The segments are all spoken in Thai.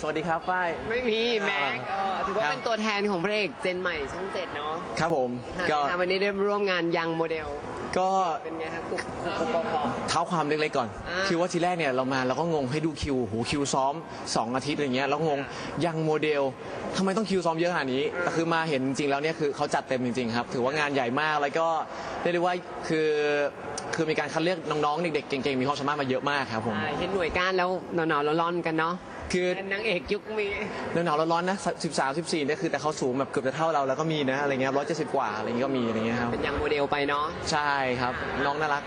สวัสดีครับฝ้าย ไม่มีแม็กอ่าเออถือว่าครับ เป็นตัวแทนของพระเอกเจนใหม่ช่องเจ็ดเนาะครับผม ก็ค่ะวันนี้ได้ร่วมงานยังโมเดล ก็เป็นไงคะกุ๊กกุ๊กกุ๊กกุ๊กกุ๊กเท้าความเล็กๆก่อน อ่า คือว่าทีแรกเนี่ยเรามาเราก็งงให้ดูคิวหูคิวซ้อม 2 อาทิตย์อะไรเงี้ยแล้วงงยังโมเดลทำไมต้องคิวซ้อมเยอะขนาดนี้แต่คือมาเห็นจริงๆแล้วเนี่ยคือเขาจัดเต็มจริงๆครับ ถือว่างานใหญ่มากแล้วก็เรียกได้ว่าคือคือมีการคัดเลือกน้องๆเด็กๆเก่งๆมีความสามารถมาเยอะมากครับผมอ่าเห็นหน่วยก้านแล้วหนาวๆร้อนๆกันเนาะ คือเป็นนางเอกยุคมีหนาวๆร้อนๆนะ13 14เนี่ยคือแต่เขาสูงแบบเกือบจะเท่าเราแล้วก็มีนะอะไรเงี้ย170 กว่าอะไรเงี้ยก็มีอะไรเงี้ยครับเป็นยังโมเดลไปเนาะใช่ครับ น้องน่ารัก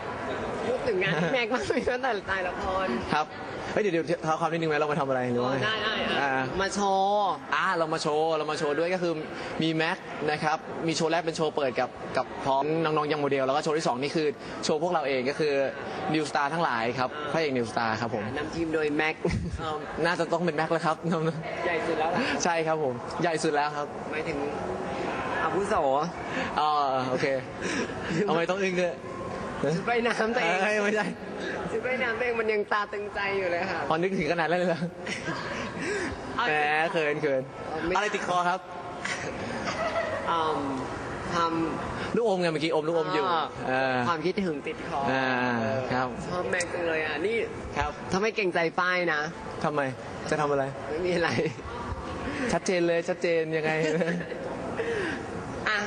พูดถึงงานพี่แม็กมากเลยตั้งแต่ตายละครครับเฮ้ยเดี๋ยวเดี๋ยวเท้าความนิดนึงไหมเรามาทำอะไรหรือว่าไงได้ได้อ่าอะมาโชว์อ่าเรามาโชว์เรามาโชว์ด้วยก็คือมีแม็กนะครับมีโชว์แรกเป็นโชว์เปิดกับกับพร้อมน้องๆยังโมเดลแล้วก็โชว์ที่สองนี่คือโชว์พวกเราเองก็คือนิวสตาร์ทั้งหลายครับพระเอกนิวสตาร์ครับผมนำทีมโดยแม็กเอิ่มน่าจะต้องเป็นแม็กแล้วครับ ใหญ่สุดแล้วล่ะใช่ครับผมใหญ่สุดแล้วครับหมายถึงอาวุโสอ๋อโอเคเอาไม่ต้องอึ้งเลย ชุดว่ายน้ำตัวเองเอ้ยไม่ใช่ชุดว่ายน้ำตัวเองมันยังตาตึงใจอยู่เลยค่ะ พอนึกถึงขนาดนั้นเลยเหรอแหมเขินเขินอะไรติดคอครับอืมทลูกอมไงเมื่อกี้อมลูกอมำอยู่อ่าเออ ความคิดถึงติดคออาครับ ชอบแม็กจังเลยอะ นี่ครับถ้าไม่เก่งใจป้ายนะ ทำไมจะทำอะไร ไม่มีอะไร ชัดเจนเลยชัดเจนยังไงอะ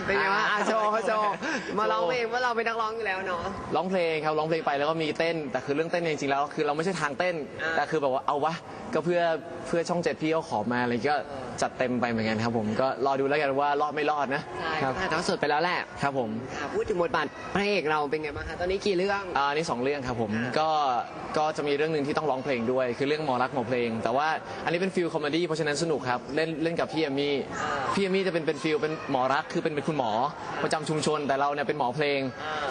เป็นไงวะอะโชว์โชว์มาร้องโชว์เพลงว่าเราเป็นนักร้องอยู่แล้วเนาะ ร้องเพลงครับร้องเพลงไปแล้วก็มีเต้น แต่คือเรื่องเต้นจริงๆแล้วคือเราไม่ใช่ทางเต้น อ่า แต่คือแบบว่าเอาวะก็เพื่อเพื่อช่องเจ็ดพี่เขาขอมาอะไรก็จัดเต็มไปเหมือนกันครับผมก็รอดูแล้วกันว่ารอดไม่รอดนะใช่ครับถ่ายทอดสดไปแล้วแหละครับผมค่ะพูดถึงบทบาทพระเอกเราเป็นไงบ้างคะตอนนี้กี่เรื่อง อ่านี่สองเรื่องครับผมอ่าก็ก็จะมีเรื่องหนึ่งที่ต้องร้องเพลงด้วย คือเรื่องหมอรักหมอเพลง แต่ว่าอันนี้เป็นฟิลคอมเมดี้เพราะฉะนั้นสนุกครับเล่นเล่นกับพี่เอมมี่พี่เอมมี่จะเป็นเป็นฟิลเป็นหมอรักคือเป็นเป็นคุณหมอประจำชุมชนแต่เราเนี่ยเป็นหมอเพลง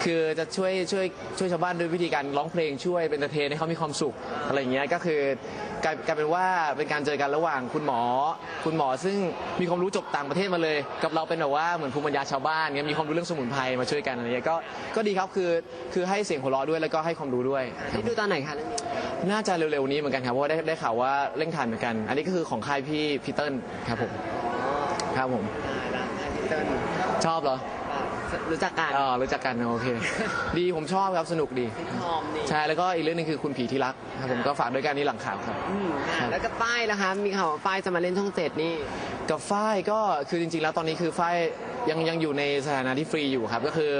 คือจะช่วยช่วยช่วยชาวบ้านด้วยวิธีการร้องเพลงช่วยเป็นเตอร์เทนให้เขามีความสุขอะไรอย่างเงี้ยก็คือ กลายกลายเป็นว่าเป็นการเจอกันระหว่างคุณหมอ คุณหมอซึ่งมีความรู้จบต่างประเทศมาเลย กับเราเป็นแบบว่าเหมือนภูมิปัญญาชาวบ้านเงี้ยมีความรู้เรื่องสมุนไพรมาช่วยกันอะไรเงี้ยก็ก็ดีครับคือคือให้เสียงหัวเราะด้วยแล้วก็ให้ความรู้ด้วยครับ ได้ดูตอนไหนคะเรื่องนี้น่าจะเร็วๆนี้เหมือนกันครับเพราะว่าได้ได้ข่าวว่าเร่งถ่ายเหมือนกัน อันนี้ก็คือของค่ายพี่พีเติ้ลครับผมครับผมอ่าแล้วพี่เติ้ลชอบเหรออ่า รู้จักกันอ๋อรู้จักกันโอเค ดีผมชอบครับสนุกดี ซิทคอมนี่ใช่แล้วก็อีกเรื่องหนึงคือคุณผีที่รักครับผมก็ฝากด้วยกันนี่หลังข่าวครับ อืมค่ะแล้วก็ป้ายล่ะคะ มีข่าวว่าป้ายจะมาเล่นช่องเจ็ดนี่กับฝ้ายก็คือจริงๆแล้วตอนนี้คือฝ้ายยังยังอยู่ในสถานะที่ฟรีอยู่ครับก็คือ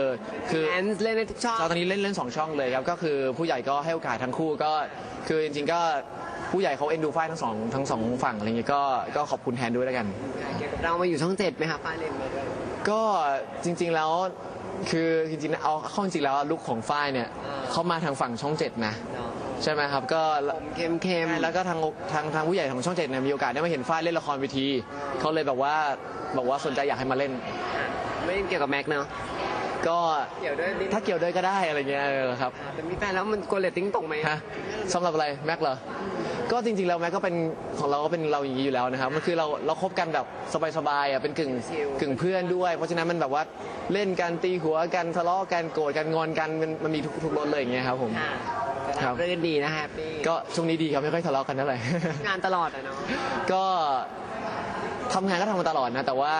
คือ แอนเล่นในทุกช่องตอนนี้เล่นเล่นสองช่องเลยครับก็คือผู้ใหญ่ก็ให้โอกาสทั้งคู่ก็คือจริงๆก็ผู้ใหญ่เขาเอ็นดูฝ้ายทั้งสองทั้งสองฝั่งอะไรเงี้ยก็ก็ขอบคุณแทนด้วยแล้วกัน เกี่ยวกับเรามาอยู่ช่องเจ็ดไหมคะป้ายเล่นมาด้วย ก็จริงๆแล้วคือจริงๆเอาเข้าจริงๆแล้วลุคของฝ้ายเนี่ยอ่าเขามาทางฝั่งช่องเจ็ดนะ เนาะใช่ไหมครับก็ ผมเข้มเข้มๆแล้วก็ทางทางทางผู้ใหญ่ของช่องเจ็ดเนี่ยมีโอกาสได้มาเห็นฝ้ายเล่นละครเวทีเขาเลยแบบว่าบอกว่าสนใจอยากให้มาเล่นอะไม่เกี่ยวกับแม็กเนาะ ก็เกี่ยวด้วยนิดถ้าเกี่ยวด้วยก็ได้อะไรเงี้ยเออครับอะแต่มีแฟนแล้วมันกลัวเรตติ้งตกไหมฮะสำหรับอะไรแม็กเหรอก็จริงๆแล้วแม็กก็เป็นของเราก็เป็นเราอย่างนี้อยู่แล้วนะครับมันคือเราเราคบกันแบบสบายๆอะเป็นกึ่งกึ่งเพื่อนด้วย เพราะฉะนั้นมันแบบว่าเล่นกันตีหัวกันทะเลาะกันโกรธกันงอนกันมันมันมีทุกทุกรสเลยอย่างเงี้ยครับผมค่ะแต่ครับเรื่องดีนะแฮปปี้ก็ช่วงนี้ดีครับไม่ค่อยทะเลาะกันเท่าไหร่งานตลอดอะเนาะก็ ทำงานก็ทำมาตลอดนะ แต่ว่า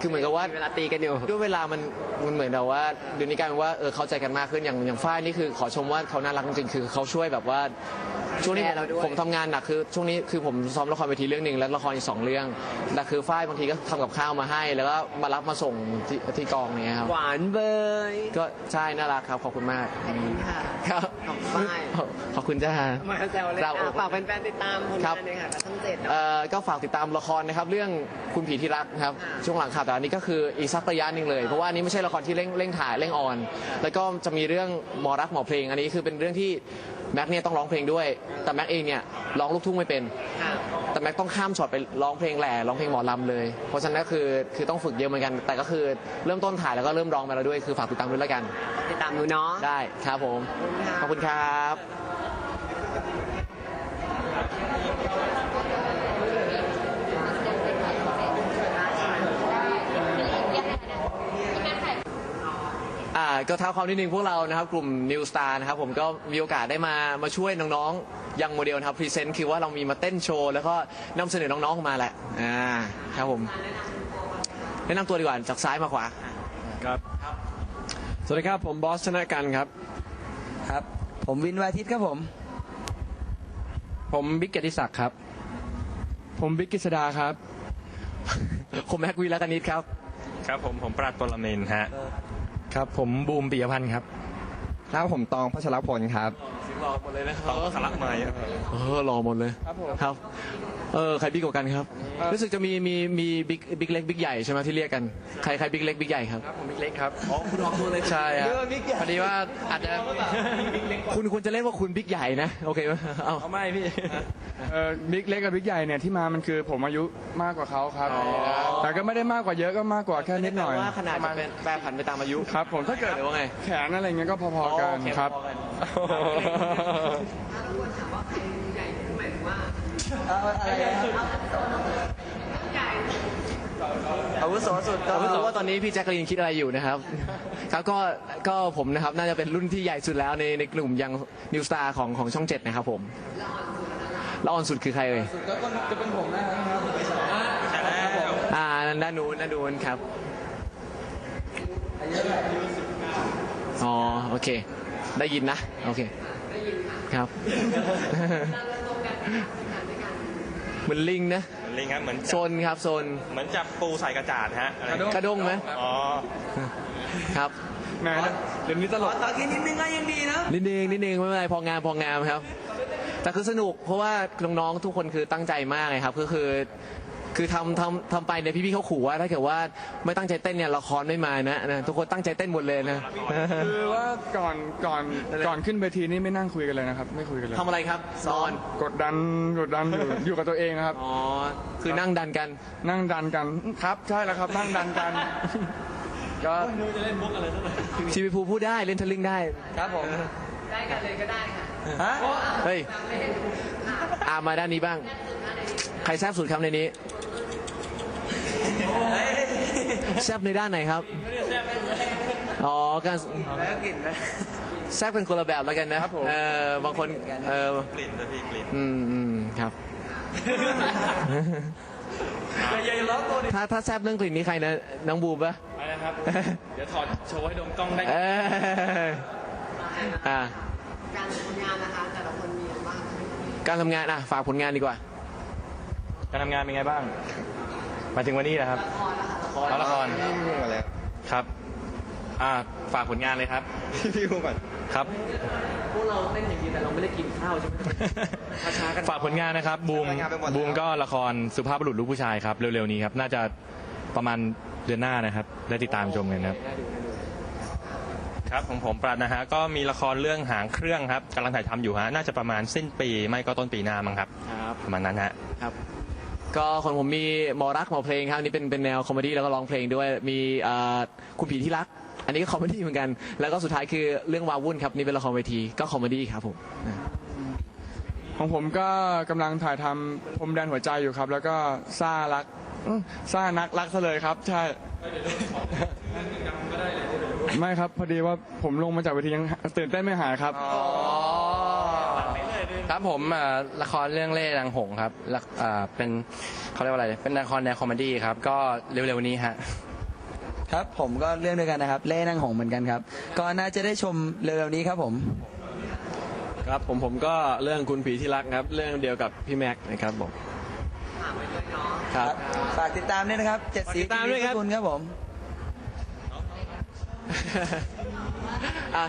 คือเหมือนกับว่ามีเวลาตีกันอยู่ด้วยเวลามันมันเหมือนแบบว่าเดี๋ยวนี้กลายเป็นว่าเออเข้าใจกันมากขึ้นอย่างอย่างฝ้ายนี่คือขอชมว่าเขาน่ารักจริงๆคือเขาช่วยแบบว่า ช่วงนี้แชร์เราด้วย ผมทำงานหนักคือช่วงนี้คือผมซ้อมละครเวทีเรื่องหนึ่งแล้วละครอีกสองเรื่องแต่คือฝ้ายบางทีก็ทำกับข้าวมาให้ แล้วก็มารับมาส่งที่ที่กองเนี้ยครับ หวานเบยก็ใช่น่ารักครับขอบคุณมากค่ะ ครับขอบคุณมากขอบคุณจ้า มาแซวเลยเรา อะฝากแฟนๆติดตามผลครังาบนเลยค่ะกับช่องเจ็ดเนาะ เอ่อก็ฝากติดตามละครนะครับ เรื่องคุณผีที่รักนะครับ ค่ะช่วงหลังข่าวแต่อันนี้ก็คืออีกสักระยะหนึ่งเลย เพราะว่าอันนี้ไม่ใช่ละครที่เร่งเร่งถ่ายเร่งออน แล้วก็จะมีเรื่องหมอรักหมอเพลง อันนี้คือเป็นเรื่องที่ แม็กเนี่ยต้องร้องเพลงด้วย แต่แม็กเองเนี่ยร้องลูกทุ่งไม่เป็น ค่ะแต่แม็กต้องข้ามช็อตไปร้องเพลงแหล่ร้องเพลงหมอลำเลย เพราะฉะนั้นก็คือคือต้องฝึกเยอะเหมือนกัน แต่ก็คือเริ่มต้นถ่ายแล้วก็เริ่มร้องไปแล้วด้วย คือฝากติดตามด้วยแล้วกัน ติดตามดูเนาะ ได้ครับผม ขอบคุณครับ อ่าก็ท้าความนิดนึงพวกเรานะครับกลุ่ม New Star นะครับผมก็มีโอกาสได้มามาช่วยน้องยังโมเดลนะครับพรีเซนต์คือว่าเรามีมาเต้นโชว์แล้วก็นำเสนอน้องๆออกมาแหละอ่าครับผมแนะนำตัวดีกว่าจากซ้ายมาขวา ครับ สวัสดีครับ ผมบอสชนะกันครับ ครับ ผมวินวาทิตครับผม ผมบิ๊กเกยรติศักดิ์ครับ ผมบิ๊กกิษดาครับ ผมแม็กวีและกนิดครับ ครับผมผมปราดปรเมนฮะ ครับผมบูมปิยพันธ์ครับ ครับผมตองพัชรพลครับรอหมดเลยนะครัต้องสลักไม้อะเออรอหมดเลยครับผมครับ เออใครบิ๊กกว่ากันครับเอ่อรู้สึกจะมีมีมีบิ๊กบิ๊กเล็กบิ๊กใหญ่ใช่ไหมที่เรียกกันใครใครบิ๊กเล็กบิ๊กใหญ่ครับครับผมบิ๊กเล็กครับอ๋อคุณออกตัวเลยใช่ครับพอดีว่าอาจจะคุณควรจะเล่นว่าคุณบิ๊กใหญ่นะโอเคไหมเอาเอาไม่พี่เออบิ๊กเล็กกับบิ๊กใหญ่เนี่ยที่มามันคือผมอายุมากกว่าเขาครับแต่ก็ไม่ได้มากกว่าเยอะก็มากกว่าแค่นิดหน่อยว่าขนาดจะเป็นแปรผันไปตามอายุครับ ผมถ้าเกิดหรือว่าไงแขนอะไรเงี้ยก็พอๆกัน โอเครับพอกันอาวุโสสุดก็ ผมไม่รู้ว่าตอนนี้พี่แจ็คลีนคิดอะไรอยู่นะครับ ครับก็ก็ผมนะครับน่าจะเป็นรุ่นที่ใหญ่สุดแล้วในในกลุ่มยังนิวสตาร์ของของช่องเจ็ดนะครับผมแล้วออนสุดคือใครเอ่ยก็จะเป็นผมนะครับอ่าด้านนู้นด้านนู้นครับอ๋อโอเค ได้ยินนะ โอเค ครับ เหมือนลิงนะเหมือนลิงครับเหมือนโซนครับโซนเหมือนจับปูใส่กระจาดฮะอะไรกระด้งไหมอ๋อครับแหมเดี๋ยวนี้ตลกตอนที่นิดนึงก็ยังดีนะนิดนึงนิดนึงไม่เป็นไรพองามพองามครับ แต่คือสนุกเพราะว่าน้องๆทุกคนคือตั้งใจมากเลยครับ ก็คือ คือทำทำทำไปเนี่ยพี่ๆเขาขู่ว่าถ้าเกิดว่าไม่ตั้งใจเต้นเนี่ยละครไม่มานะนะทุกคนตั้งใจเต้นหมดเลยนะคือว่าก่อนก่อนก่อนขึ้นเวทีนี่ไม่นั่งคุยกันเลยนะครับ ไม่คุยกันเลยทำอะไรครับนอนกดดันกดดันอยู่อยู่กับตัวเองนะครับอ๋อคือนั่งดันกันนั่งดันกันครับใช่แล้วครับ นั่งดันกันก็ชีวิตภูพูดได้เล่นทะลึ่งได้ครับผมได้กันเลยก็ได้ค่ะฮะเฮ้ยอามาด้านนี้บ้าง ใครแซบสุดครับในนี้ แซบในด้านไหนครับ อ๋อ การแล้วกลิ่นไหมแซบเป็นคนละแบบแล้วกันนะเออบางคน เออ กลิ่นนะพี่กลิ่นอืมอืมครับ อย่าล้อตัวดิถ้าถ้าแซบเรื่องกลิ่นนี้ใครนะ น้องบูมปะอะไรนะครับ เดี๋ยวถอดโชว์ให้ดมกล้องได้เอออ่าการทำงานนะคะแต่ละคนมีอะไรบ้าง การทำงานอะ ฝากผลงานดีกว่า การทำงานเป็นไงบ้าง มาถึงวันนี้นะครับเอาละครครับ อ่าฝากผลงานเลยครับพี่พูดก่อนครับ พวกเราเต้นอย่างนี้แต่เราไม่ได้กินข้าวใช่ไหมช้าๆกัน ฝากผลงานนะครับบูมรายงานไปหมดแล้ว บูมก็ละครสุภาพบุรุษลูกผู้ชายครับ เร็วๆนี้ครับ น่าจะประมาณเดือนหน้านะครับ ได้ติดตามชมกันครับ ครับของผมปราดนะฮะก็มีละครเรื่องหางเครื่องครับกำลังถ่ายทำอยู่ฮะน่าจะประมาณสิ้นปีไม่ก็ต้นปีหน้ามั้งครับ ครับ ประมาณนั้นฮะครับ ก็คนผมมีหมอรักหมอเพลงครับอันนี่เป็นเป็นแนวคอมเมดี้แล้วก็ร้องเพลงด้วยมีอ่าคุณผีที่รัก อันนี้ก็คอมเมดี้เหมือนกัน แล้วก็สุดท้ายคือเรื่องวาวุ่นครับนี่เป็นละครเวทีก็คอมเมดี้ครับผมนะของผมก็กำลังถ่ายทำพรมแดนหัวใจอยู่ครับ แล้วก็ซ่ารักอื้อซ่านักรักซะเลยครับ ใช่ไม่ครับพอดีว่าผมลงมาจากเวทียังตื่นเต้นไม่หายครับ ครับผมอ่าละครเรื่องเล่ห์นางหงส์ครับละอ่าเป็นเขาเรียกว่าอะไร เป็นละครแนวคอมเมดี้ครับ ก็เร็วๆนี้ฮะ ครับผมก็เรื่องเด้วยวกันนะครับ เล่นั่งหงส์เหมือนกันครับ ก็น่าจะได้ชมเร็วๆนี้ครับผม ครับผมผมก็เรื่องคุณผีที่รักครับ เรื่องเดียวกับพี่แม็กซ์นะครับผมฝากไว้ด้วยเนาะครับ ฝากติดตามด้วยนะครับเจ็ดสีฝากติดตามด้วยครับ คุณครับผม อะ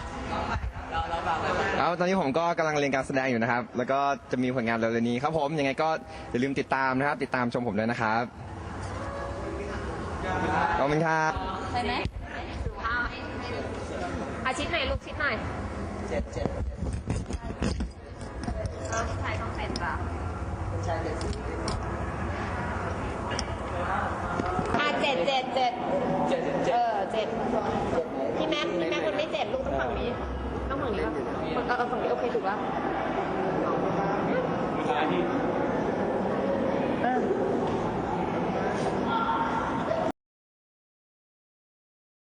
แล้วตอนนี้ผมก็กำลังเรียนการแสดงอยู่นะครับ แล้วก็จะมีผลงานเร็วๆนี้ครับผมยังไงก็อย่าลืมติดตามนะครับ ติดตามชมผมด้วยนะครับขอบคุณครับใช่ไหมอาชิดไหนอยลูกชิดหน่อยเจ็ดเจ็ดเออผู้ชายต้องเป็นจ้ะใช่เจ็ดสีอะเจ็ดเจ็ดเจ็ดเออเจ็ดพี่แม็กพี่แม็กมันไม่เจ็ดลูกต้องฝั่งนี้ ต้องฝั่งนี้ป่ะเออเออฝั่งนี้โอเคถูกป่ะ